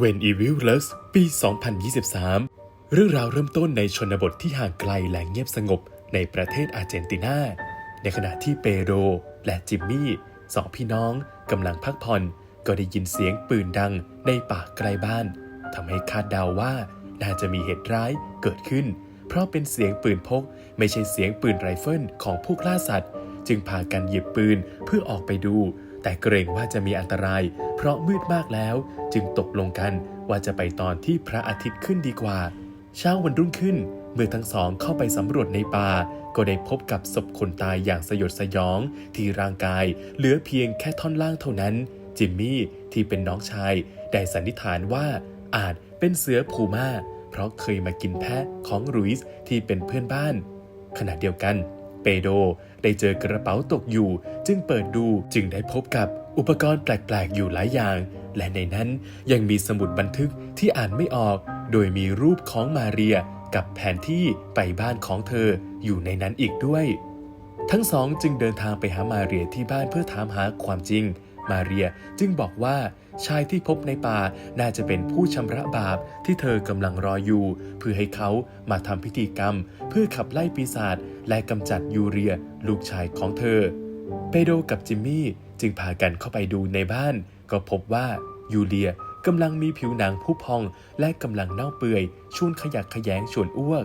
When Evil Lurks ปี 2023 เรื่องราวเริ่มต้นในชนบทที่ห่างไกลและเงียบสงบในประเทศอาร์เจนตินา ในขณะที่เปโรและจิมมี่สองพี่น้องกำลังพักผ่อน ก็ได้ยินเสียงปืนดังในป่าไกลบ้านทำให้คาดเดาว่าน่าจะมีเหตุร้ายเกิดขึ้น เพราะเป็นเสียงปืนพก ไม่ใช่เสียงปืนไรเฟิลของผู้ล่าสัตว์ จึงพากันหยิบปืนเพื่อออกไปดู แต่เกรงว่าจะมีอันตราย เพราะมืดมากแล้ว จึงตกลงกันว่าจะไปตอนที่พระอาทิตย์ขึ้นดีกว่า เช้าวันรุ่งขึ้น เมื่อทั้งสองเข้าไปสำรวจในป่า ก็ได้พบกับศพคนตายอย่างสยดสยอง ที่ร่างกายเหลือเพียงแค่ท่อนล่างเท่านั้น จิมมี่ที่เป็นน้องชาย ได้สันนิษฐานว่าอาจเป็นเสือพูมาเพราะเคยมากินแพะของรุยส์ที่เป็นเพื่อนบ้าน ขณะเดียวกัน เปโด ได้เจอกระเป๋าตกอยู่ จึงเปิดดูจึงได้พบกับอุปกรณ์แปลกๆ อยู่หลายอย่าง และในนั้นยังมีสมุดบันทึกที่อ่านไม่ออก โดยมีรูปของมาเรียกับแผนที่ไปบ้านของเธออยู่ในนั้นอีกด้วย ทั้งสองจึงเดินทางไปหามาเรียที่บ้านเพื่อถามหาความจริง มาเรียจึงบอกว่า ชายที่พบในป่าน่าจะเป็นผู้ชำระบาปที่เธอกำลังรออยู่ เพื่อให้เขามาทำพิธีกรรม เพื่อขับไล่ปีศาจและกำจัดยูเรีย ลูกชายของเธอ เปโดกับจิมมี่จึงพากันเข้าไปดูในบ้าน ก็พบว่ายูเลียกำลังมีผิวหนังผุพอง และกำลังเน่าเปื่อยชวนขยักขยงชวนอ้วก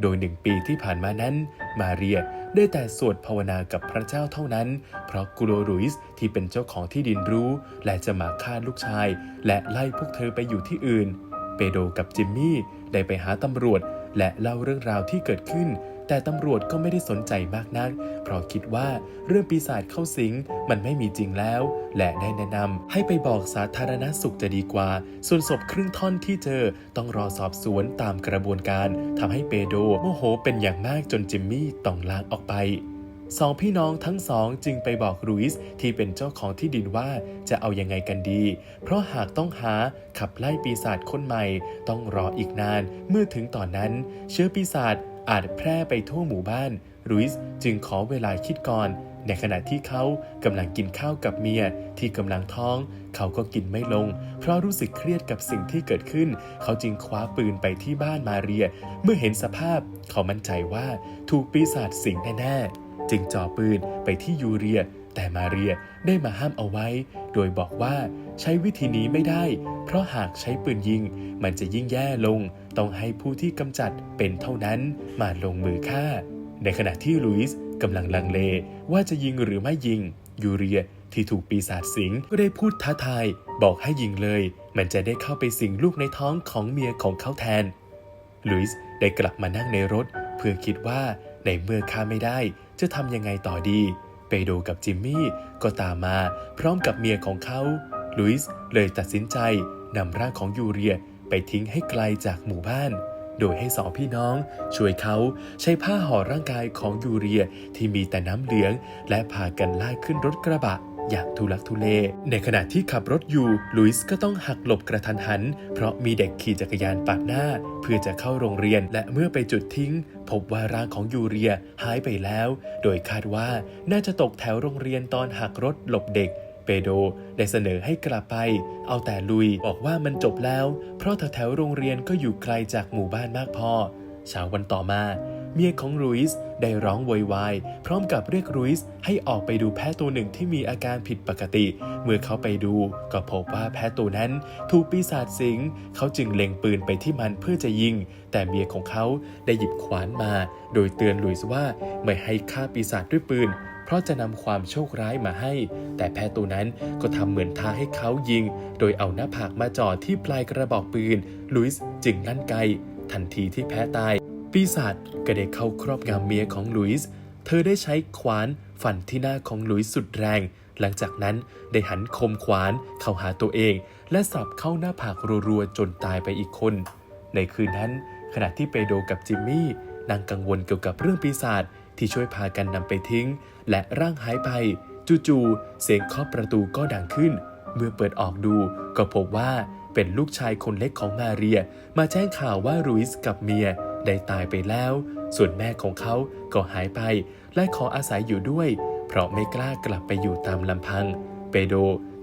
โดยหนึ่งปีที่ผ่านมานั้น มาเรีย ได้แต่สวดภาวนากับพระเจ้าเท่านั้น เพราะกูโรรุยส์ที่เป็นเจ้าของที่ดินรู้ และจะมาฆ่าลูกชาย และไล่พวกเธอไปอยู่ที่อื่น เปโดกับจิมมี่ได้ไปหาตำรวจ และเล่าเรื่องราวที่เกิดขึ้น แต่ตำรวจก็ไม่ได้สนใจมากนัก เพราะคิดว่าเรื่องปีศาจเข้าสิงมันไม่มีจริงแล้ว และได้แนะนำให้ไปบอกสาธารณสุขจะดีกว่า ส่วนศพครึ่งท่อนที่เจอต้องรอสอบสวนตามกระบวนการทำให้เปโดโมโหเป็นอย่างมากจนจิมมี่ต้องลางออกไปสองพี่น้องทั้งสองจึงไปบอกรุยส์ที่เป็นเจ้าของที่ดินว่าจะเอายังไงกันดี เพราะหากต้องหาขับไล่ปีศาจคนใหม่ ต้องรออีกนานเมื่อถึงตอนนั้น เชื้อปีศาจ อาจแพร่ไปทั่วหมู่บ้านรุยส์จึงขอเวลาคิดก่อน ในขณะที่เขากำลังกินข้าวกับเมียที่กำลังท้อง เขาก็กินไม่ลง เพราะรู้สึกเครียดกับสิ่งที่เกิดขึ้น เขาจึงคว้าปืนไปที่บ้านมาเรีย เมื่อเห็นสภาพ เขามั่นใจว่าถูกปีศาจสิงแน่ๆ จึงจ่อปืนไปที่ยูเรีย แต่มาเรียได้มาห้ามเอาไว้ โดยบอกว่าใช้วิธีนี้ไม่ได้ เพราะหากใช้ปืนยิง มันจะยิ่งแย่ลง ต้องให้ผู้ที่กำจัดเป็นเท่านั้นมาลงมือฆ่า ในขณะที่ลุยส์กำลังลังเลว่าจะยิงหรือไม่ยิง ยูเรียที่ถูกปีศาจสิงก็ได้พูดท้าทาย บอกให้ยิงเลย มันจะได้เข้าไปสิงลูกในท้องของเมียของเขาแทน ลุยส์ได้กลับมานั่งในรถ เพื่อคิดว่าในเมื่อฆ่าไม่ได้จะทำยังไงต่อดี เปโดกับจิมมี่ก็ตามมาพร้อมกับเมียของเขา ลุยส์เลยตัดสินใจนำร่างของยูเรียไปทิ้งให้ไกลจากหมู่บ้าน โดยให้สองพี่น้อง ช่วยเขาใช้ผ้าห่อร่างกายของยูเรียที่มีแต่น้ำเหลือง และพากันลากขึ้นรถกระบะ อย่างทุลักทุเล ในขณะที่ขับรถอยู่ลุยส์ก็ต้องหักหลบกระทันหัน เพราะมีเด็กขี่จักรยานปาดหน้า เพื่อจะเข้าโรงเรียนและเมื่อไปจุดทิ้ง พบว่าร่างของยูเรียหายไปแล้ว โดยคาดว่าน่าจะตกแถวโรงเรียนตอนหักรถหลบเด็กเปโดได้เสนอให้กลับไป เอาแต่ลุยบอกว่ามันจบแล้ว เพราะแถวๆโรงเรียนก็อยู่ไกลจากหมู่บ้านมากพอเช้าวันต่อมา เมียของลุยส์ได้ร้องโวยวายพร้อมกับเรียกลุยส์ให้ออกไปดูแพะตัวหนึ่งที่มีอาการผิดปกติ เมื่อเขาไปดูก็พบว่าแพะตัวนั้นถูกปีศาจสิง เขาจึงเล็งปืนไปที่มันเพื่อจะยิง แต่เมียของเขาได้หยิบขวานมา โดยเตือนลุยส์ว่าไม่ให้ฆ่าปีศาจด้วยปืนเพราะจะนำความโชคร้ายมาให้ แต่แพะตัวนั้นก็ทำเหมือนท้าให้เขายิง โดยเอาหน้าผากมาจ่อที่ปลายกระบอกปืน ลุยส์จึงลั่นไก ทันทีที่แพ้ตาย ปีศาจก็ได้เข้าครอบงำเมียของลุยส์ เธอได้ใช้ขวานฟันที่หน้าของลุยส์สุดแรง หลังจากนั้นได้หันคมขวานเข้าหาตัวเอง และสับเข้าหน้าผากรัวๆจนตายไปอีกคน ในคืนนั้น ขณะที่เปโดกับจิมมี่นางกังวลเกี่ยวกับเรื่องปีศาจที่ช่วยพากันนำไปทิ้ง และร่างหายไป จู่ๆเสียงเคาะประตูก็ดังขึ้น เมื่อเปิดออกดูก็พบว่าเป็นลูกชายคนเล็กของมาเรีย มาแจ้งข่าวว่ารุยส์กับเมีย ได้ตายไปแล้ว ส่วนแม่ของเขาก็หายไป และขออาศัยอยู่ด้วย เพราะไม่กล้ากลับไปอยู่ตามลำพัง เปโด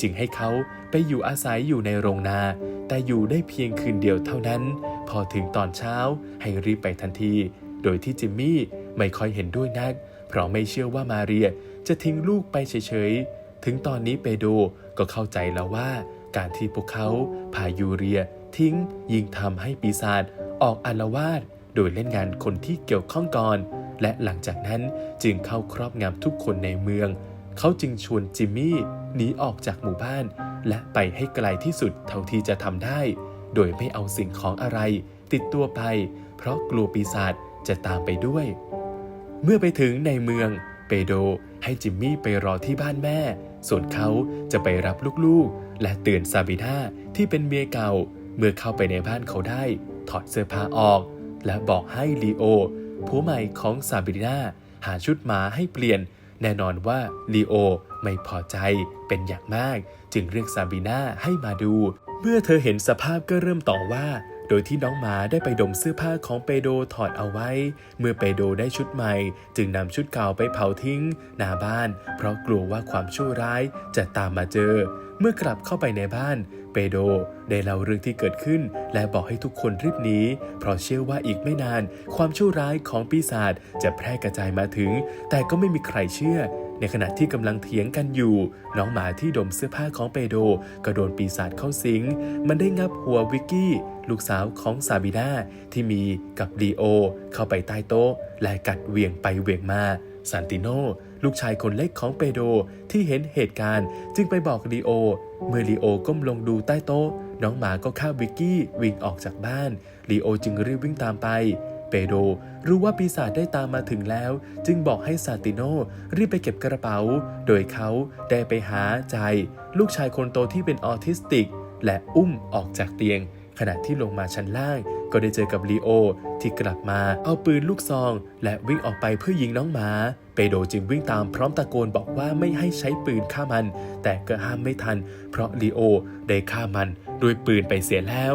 จึงให้เขาไปอยู่อาศัยอยู่ในโรงนา แต่อยู่ได้เพียงคืนเดียวเท่านั้น พอถึงตอนเช้าให้รีบไปทันที โดยที่จิมมี่ไม่ค่อยเห็นด้วยนัก เพราะไม่เชื่อว่ามาเรียจะทิ้งลูกไปเฉยๆ ถึงตอนนี้เปโดก็เข้าใจแล้วว่า การที่พวกเขาพายูเรียทิ้งยิ่งทำให้ปีศาจออกอลวาด ดยเล่นงานคนที่เกี่ยวข้องก่อน และหลังจากนั้นจึงเข้าครอบงำทุกคนในเมือง เขาจึงชวนจิมมี่หนีออกจากหมู่บ้าน และไปให้ไกลที่สุดเท่าที่จะทำได้ โดยไม่เอาสิ่งของอะไร ติดตัวไป เพราะกลัวปีศาจจะตามไปด้วย เมื่อไปถึงในเมือง เปโดให้จิมมี่ไปรอที่บ้านแม่ ส่วนเขาจะไปรับลูกๆ และเตือนซาบิน่าที่เป็นเมียเก่า เมื่อเข้าไปในบ้านเขาได้ ถอดเสื้อผ้าออก และบอกให้ลีโอผัวใหม่ของซาบิน่าหาชุดหมาให้เปลี่ยน แน่นอนว่าลีโอไม่พอใจเป็นอย่างมาก จึงเรียกซาบิน่าให้มาดู เมื่อเธอเห็นสภาพก็เริ่มต่อว่า โดยที่น้องหมาได้ไปดมเสื้อผ้าของเปโดถอดเอาไว้ เมื่อเปโดได้ชุดใหม่ จึงนำชุดเก่าไปเผาทิ้งหน้าบ้าน เพราะกลัวว่าความชั่วร้ายจะตามมาเจอ เมื่อกลับเข้าไปในบ้าน เปโดได้เล่าเรื่องที่เกิดขึ้น และบอกให้ทุกคนรีบหนีเพราะเชื่อว่าอีกไม่นาน ความชั่วร้ายของปีศาจจะแพร่กระจายมาถึง แต่ก็ไม่มีใครเชื่อ ในขณะที่กำลังเถียงกันอยู่ น้องหมาที่ดมเสื้อผ้าของเปโดก็โดนปีศาจเข้าสิง มันได้งับหัววิกกี้ ลูกสาวของซาบิน่าที่มีกับลีโอ เข้าไปใต้โต๊ะ และกัดเวียงไปเวียงมาซานติโนลูกชายคนเล็กของเปโดที่เห็นเหตุการณ์จึงไปบอกลีโอ เมื่อลีโอก้มลงดูใต้โต๊ะ น้องหมาก็ฆ่าวิกกี้วิ่งออกจากบ้าน ลีโอจึงรีบวิ่งตามไป เปโดรู้ว่าปีศาจได้ตามมาถึงแล้ว จึงบอกให้ซาติโนรีบไปเก็บกระเป๋า โดยเขาได้ไปหาใจ ลูกชายคนโตที่เป็นออทิสติก และอุ้มออกจากเตียง ขณะที่ลงมาชั้นล่าง ก็ได้เจอกับลีโอที่กลับมาเอาปืนลูกซอง และวิ่งออกไปเพื่อยิงน้องหมา โดจึงวิ่งตามพร้อมตะโกนบอกว่าไม่ให้ใช้ปืนฆ่ามัน แต่ก็ห้ามไม่ทัน เพราะลีโอได้ฆ่ามันด้วยปืนไปเสียแล้ว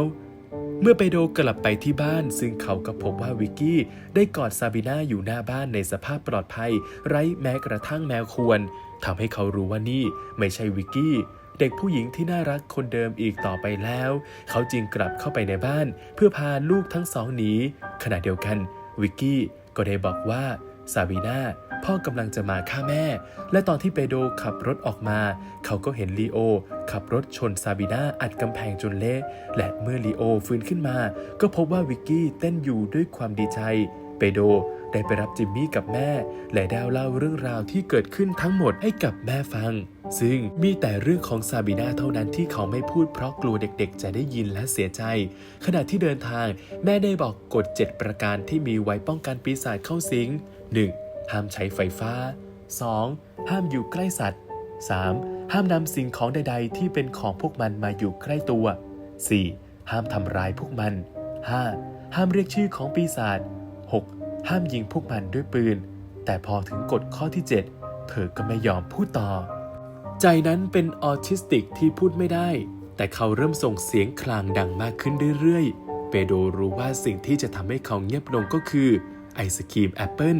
เมื่อเปโดกลับไปที่บ้าน ซึ่งเขาก็พบว่าวิกกี้ได้กอดซาบิน่าอยู่หน้าบ้านในสภาพปลอดภัย ไร้แม้กระทั่งแมวควรทำให้เขารู้ว่านี่ไม่ใช่วิกกี้เด็กผู้หญิงที่น่ารักคนเดิมอีกต่อไปแล้ว เขาจึงกลับเข้าไปในบ้าน เพื่อพาลูกทั้งสองหนีขณะเดียวกัน วิกกี้ก็ได้บอกว่าซาบิน่า พ่อกำลังจะมาฆ่าแม่ และตอนที่เปโดขับรถออกมา เขาก็เห็นลีโอ ขับรถชนซาบิน่าอัดกำแพงจนเละและเมื่อลีโอฟื้นขึ้นมา ก็พบว่าวิกกี้เต้นอยู่ด้วยความดีใจ เปโดได้ไปรับจิมมี่กับแม่ และได้เล่าเรื่องราวที่เกิดขึ้นทั้งหมดให้กับแม่ฟัง ซึ่งมีแต่เรื่องของซาบิน่าเท่านั้นที่เขาไม่พูดเพราะกลัวเด็กๆ จะได้ยินและเสียใจ ขณะที่เดินทางแม่ได้บอกกฎ 7 ประการที่มีไว้ป้องกันปีศาจเข้าสิง 1. ห้ามใช้ไฟฟ้า 2. ห้ามอยู่ใกล้สัตว์ 3. ห้ามนำสิ่งของใด ๆ ที่เป็นของพวกมันมาอยู่ใกล้ตัว 4. ห้ามทำร้ายพวกมัน 5. ห้ามเรียกชื่อของปีศาจ 6. ห้ามยิงพวกมันด้วยปืน แต่พอถึงกฎข้อที่ 7 เธอก็ไม่ยอมพูดต่อ ใจนั้นเป็นออทิสติกที่พูดไม่ได้ แต่เขาเริ่มส่งเสียงคลางดังมากขึ้นเรื่อยๆ เปโดรู้ว่าสิ่งที่จะทำให้เขาเงียบลงก็คือไอศครีมแอปเปิล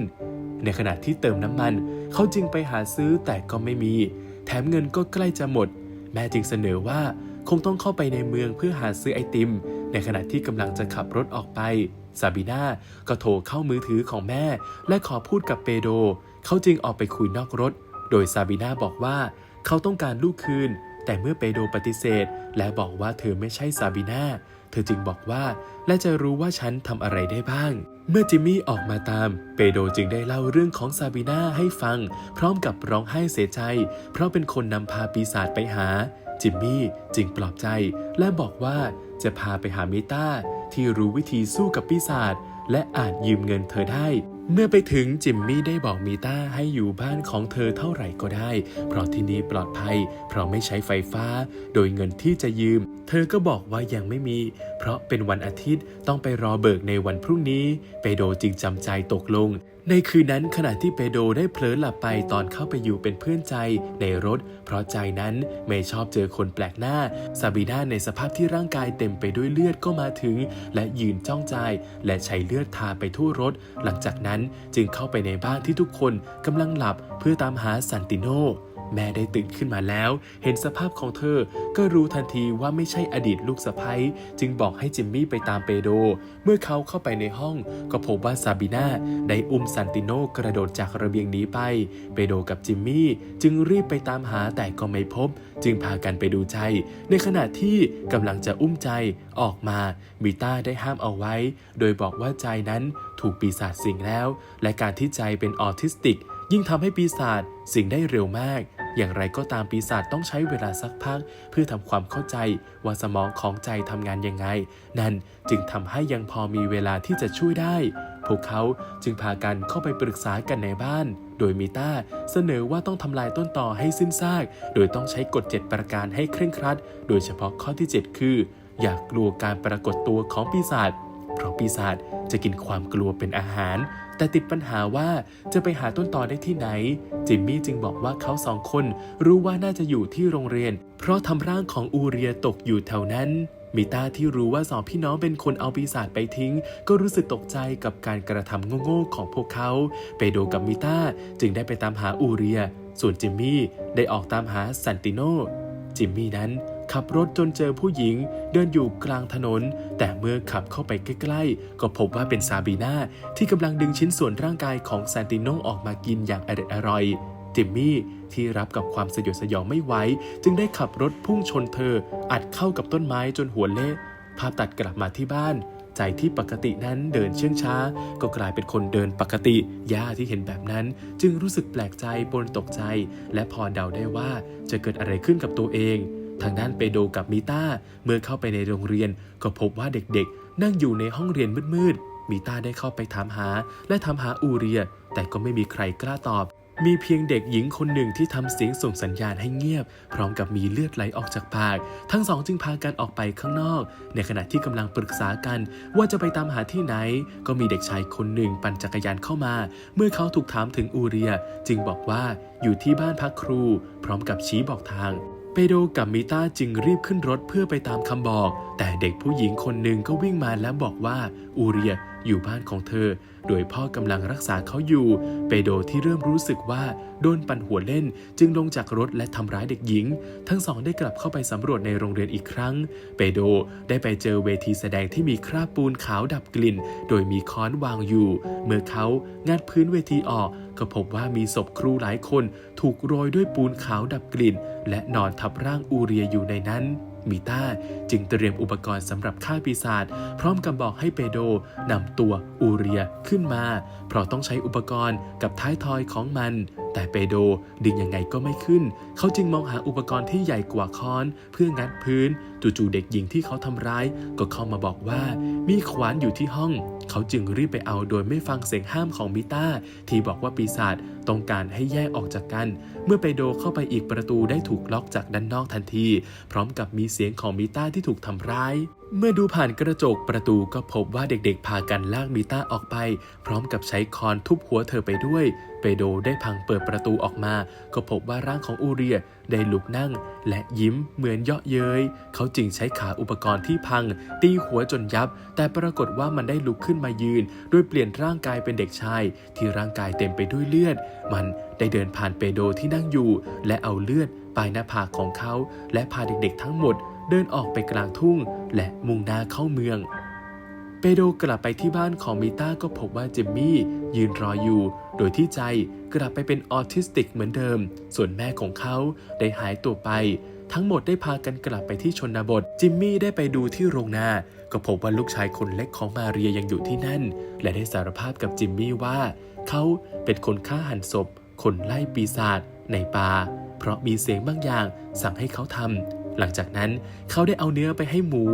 ในขณะที่เติมน้ำมัน เขาจึงไปหาซื้อแต่ก็ไม่มี แถมเงินก็ใกล้จะหมด แม่จึงเสนอว่าคงต้องเข้าไปในเมืองเพื่อหาซื้อไอติม ในขณะที่กำลังจะขับรถออกไป ซาบีนาก็โทรเข้ามือถือของแม่ และขอพูดกับเปโด เขาจึงออกไปคุยนอกรถ โดยซาบีนาบอกว่าเขาต้องการลูกคืน แต่เมื่อเปโดปฏิเสธ และบอกว่าเธอไม่ใช่ซาบีนาเธอจึงบอกว่า และจะรู้ว่าฉันทำอะไรได้บ้าง เมื่อจิมมี่ออกมาตาม เปโดจึงได้เล่าเรื่องของซาบีนาให้ฟัง พร้อมกับร้องไห้เสียใจ เพราะเป็นคนนำพาปีศาจไปหา จิมมี่จึงปลอบใจ และบอกว่าจะพาไปหาเมตาที่รู้วิธีสู้กับปีศาจและอาจยืมเงินเธอได้ เมื่อไปถึงจิมมี่ได้บอกมีต้าให้อยู่บ้านของเธอเท่าไหร่ก็ได้ เพราะที่นี่ปลอดภัย เพราะไม่ใช้ไฟฟ้า โดยเงินที่จะยืม เธอก็บอกว่ายังไม่มี เพราะเป็นวันอาทิตย์ต้องไปรอเบิกในวันพรุ่งนี้เปโดจึงจำใจตกลง ในคืนนั้นขณะที่เปโดได้เผลอหลับไปตอนเข้าไปอยู่เป็นเพื่อนใจในรถ เพราะใจนั้นไม่ชอบเจอคนแปลกหน้าซาบีนาในสภาพที่ร่างกายเต็มไปด้วยเลือดก็มาถึง และยืนจ้องใจและใช้เลือดทาไปทั่วรถ หลังจากนั้นจึงเข้าไปในบ้านที่ทุกคนกำลังหลับเพื่อตามหาซันติโน แม่ได้ตื่นขึ้นมาแล้ว เห็นสภาพของเธอ ก็รู้ทันทีว่าไม่ใช่อดีตลูกสะใภ้จึงบอกให้จิมมี่ไปตามเปโด เมื่อเขาเข้าไปในห้อง ก็พบว่าซาบิน่าได้อุ้มซันติโนกระโดดจากระเบียงหนีไป เปโดกับจิมมี่จึงรีบไปตามหาแต่ก็ไม่พบ จึงพากันไปดูใจ ในขณะที่กำลังจะอุ้มใจออกมามิต้าได้ห้ามเอาไว้ โดยบอกว่าใจนั้นถูกปีศาจสิงแล้ว และการที่ใจเป็นออทิสติก ยิ่งทำให้ปีศาจสิงได้เร็วมาก อย่างไรก็ตามปีศาจต้องใช้เวลาสักพัก เพื่อทำความเข้าใจว่าสมองของใจทำงานยังไง นั่นจึงทำให้ยังพอมีเวลาที่จะช่วยได้ พวกเขาจึงพากันเข้าไปปรึกษากันในบ้าน โดยมิต้าเสนอว่าต้องทำลายต้นต่อให้สิ้นซาก โดยต้องใช้กฎ 7 ประการให้เคร่งครัด โดยเฉพาะข้อที่ 7 คือ อย่ากลัวการปรากฏตัวของปีศาจเพราะปีศาจจะกินความกลัวเป็นอาหาร แต่ติดปัญหาว่าจะไปหาต้นตอได้ที่ไหน จิมมี่จึงบอกว่าเขาสองคนรู้ว่าน่าจะอยู่ที่โรงเรียน เพราะทำร่างของอูเรียตกอยู่แถวนั้นมิต้าที่รู้ว่าสองพี่น้องเป็นคนเอาปีศาจไปทิ้ง ก็รู้สึกตกใจกับการกระทำโง่ๆของพวกเขา เปโดกับมิต้าจึงได้ไปตามหาอูเรีย ส่วนจิมมี่ได้ออกตามหาซันติโน จิมมี่นั้น ขับรถจนเจอผู้หญิง เดินอยู่กลางถนน แต่เมื่อขับเข้าไปใกล้ๆ ก็พบว่าเป็นซาบีนาที่กำลังดึงชิ้นส่วนร่างกายของแซนติโนออกมากินอย่างอร่อยอร่อยจิมมี่ที่รับกับความสยดสยองไม่ไหวจึงได้ขับรถพุ่งชนเธอ อัดเข้ากับต้นไม้จนหัวเละภาพตัดกลับมาที่บ้าน ใจที่ปกตินั้นเดินเชื่องช้า ก็กลายเป็นคนเดินปกติย่าที่เห็นแบบนั้น จึงรู้สึกแปลกใจปนตกใจ และพอเดาได้ว่าจะเกิดอะไรขึ้นกับตัวเอง ทางด้านเปโดกับมิต้าเมื่อเข้าไปในโรงเรียน ก็พบว่าเด็กๆ นั่งอยู่ในห้องเรียนมืดๆมิต้าได้เข้าไปถามหา และถามหาอูเรีย แต่ก็ไม่มีใครกล้าตอบ มีเพียงเด็กหญิงคนหนึ่งที่ทำเสียงส่งสัญญาณให้เงียบ พร้อมกับมีเลือดไหลออกจากปาก ทั้งสองจึงพากันออกไปข้างนอก ในขณะที่กำลังปรึกษากัน ว่าจะไปตามหาที่ไหน ก็มีเด็กชายคนหนึ่งปั่นจักรยานเข้ามา เมื่อเขาถูกถามถึงอูเรีย จึงบอกว่าอยู่ที่บ้านพักครู พร้อมกับชี้บอกทาง เปโดกับมิต้าจึงรีบขึ้นรถเพื่อไปตามคำบอก แต่เด็กผู้หญิงคนหนึ่งก็วิ่งมาแล้วบอกว่าอูเรีย อยู่บ้านของเธอ โดยพ่อกำลังรักษาเขาอยู่ เปโดที่เริ่มรู้สึกว่าโดนปั่นหัวเล่น จึงลงจากรถและทำร้ายเด็กหญิง ทั้งสองได้กลับเข้าไปสำรวจในโรงเรียนอีกครั้ง เปโดได้ไปเจอเวทีแสดงที่มีคราบปูนขาวดับกลิ่น โดยมีค้อนวางอยู่ เมื่อเขางัดพื้นเวทีออกก็พบว่ามีศพครูหลายคน ถูกโรยด้วยปูนขาวดับกลิ่น และนอนทับร่างอูเรียอยู่ในนั้น มิต้าจึงเตรียมอุปกรณ์สำหรับฆ่าปีศาจพร้อมกับบอกให้เปโดนำตัวอูเรียขึ้นมา เพราะต้องใช้อุปกรณ์กับท้ายทอยของมัน แต่เปโดดึงยังไงก็ไม่ขึ้น เขาจึงมองหาอุปกรณ์ที่ใหญ่กว่าค้อน เพื่องัดพื้น จู่ๆเด็กหญิงที่เขาทำร้าย ก็เข้ามาบอกว่ามีขวานอยู่ที่ห้อง เขาจึงรีบไปเอาโดยไม่ฟังเสียงห้ามของมิต้าที่บอกว่าปีศาจต้องการให้แยกออกจากกัน เมื่อเปโดเข้าไปอีกประตูได้ถูกล็อกจากด้านนอกทันที พร้อมกับมีเสียงของมิต้าที่ถูกทำร้าย เมื่อดูผ่านกระจกประตูก็พบว่าเด็กๆ พากันลากมิต้าออกไป พร้อมกับใช้คอนทุบหัวเธอไปด้วย เปโดได้พังเปิดประตูออกมา ก็พบว่าร่างของอูเรียได้ลุกนั่ง และยิ้มเหมือนเยาะเย้ย เขาจึงใช้ขาอุปกรณ์ที่พัง ตีหัวจนยับ แต่ปรากฏว่ามันได้ลุกขึ้นมายืน โดยเปลี่ยนร่างกายเป็นเด็กชาย ที่ร่างกายเต็มไปด้วยเลือด มัน ได้เดินผ่านเปโดที่นั่งอยู่ และเอาเลือดปลายหน้าผากของเขา และพาเด็กๆทั้งหมดเดินออกไปกลางทุ่ง และมุ่งหน้าเข้าเมือง เปโดกลับไปที่บ้านของมิต้าก็พบว่าเจมมี่ยืนรออยู่ โดยที่ใจกลับไปเป็นออทิสติกเหมือนเดิม ส่วนแม่ของเขาได้หายตัวไป ทั้งหมดได้พากันกลับไปที่ชนบท จิมมี่ได้ไปดูที่โรงนา ก็พบว่าลูกชายคนเล็กของมาเรียยังอยู่ที่นั่น และได้สารภาพกับจิมมี่ว่า เขาเป็นคนฆ่าหันศพ คนไล่ปีศาจในป่า เพราะมีเสียงบางอย่างสั่งให้เขาทำ หลังจากนั้นเขาได้เอาเนื้อไปให้หมู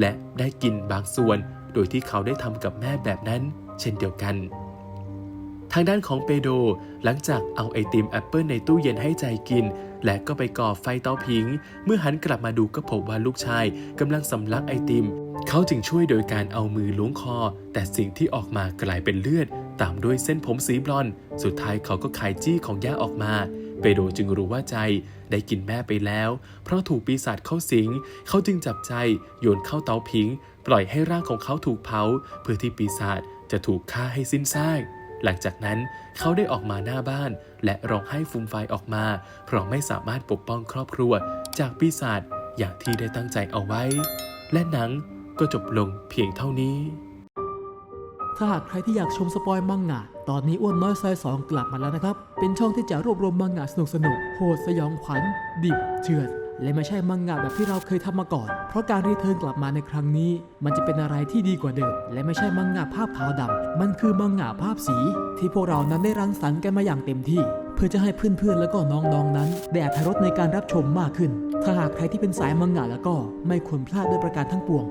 และได้กินบางส่วน โดยที่เขาได้ทำกับแม่แบบนั้น เช่นเดียวกัน ทางด้านของเปโดหลังจากเอาไอติมแอปเปิลในตู้เย็นให้ใจกิน และก็ไปก่อไฟเตาผิง เมื่อหันกลับมาดูก็พบว่าลูกชายกำลังสำลักไอติม เขาจึงช่วยโดยการเอามือล้วงคอ แต่สิ่งที่ออกมากลายเป็นเลือด ตามด้วยเส้นผมสีบลอนด์สุดท้ายเขาก็ขายจี้ของย่าออกมา เปโดจึงรู้ว่าใจได้กินแม่ไปแล้ว เพราะถูกปีศาจเข้าสิง เขาจึงจับใจโยนเข้าเตาผิง ปล่อยให้ร่างของเขาถูกเผา เพื่อที่ปีศาจจะถูกฆ่าให้สิ้นซากหลังจากนั้นเขาได้ออกมาหน้าบ้าน และร้องไห้ฟูมไฟายออกมา เพราะไม่สามารถปกป้องครอบครัว จากปีศาจอย่างที่ได้ตั้งใจเอาไว้ และหนังก็จบลงเพียงเท่านี้ ถ้าหากใครที่อยากชมสปอยมังงะ ตอนนี้อ้วนน้อยซอยสองกลับมาแล้วนะครับ เป็นช่องที่จะรวบรวมมังงะสนุกสนุกโหดสยองขวัญ ดิบเถื่อนและไม่ใช่มังงะแบบที่เราเคยทำมาก่อน เพราะการรีเทิร์นกลับมาในครั้งนี้ มันจะเป็นอะไรที่ดีกว่าเดิม และไม่ใช่มังงะภาพขาวดำมันคือมังงะภาพสี ที่พวกเรานั้นได้รังสรรค์กันมาอย่างเต็มที่ เพื่อจะให้เพื่อนๆ แล้วก็น้องๆนั้น ได้อรรถรสในการรับชมมากขึ้น ถ้าหากใครที่เป็นสายมังงะแล้วก็ไม่ควรพลาดด้วยประการทั้งปวง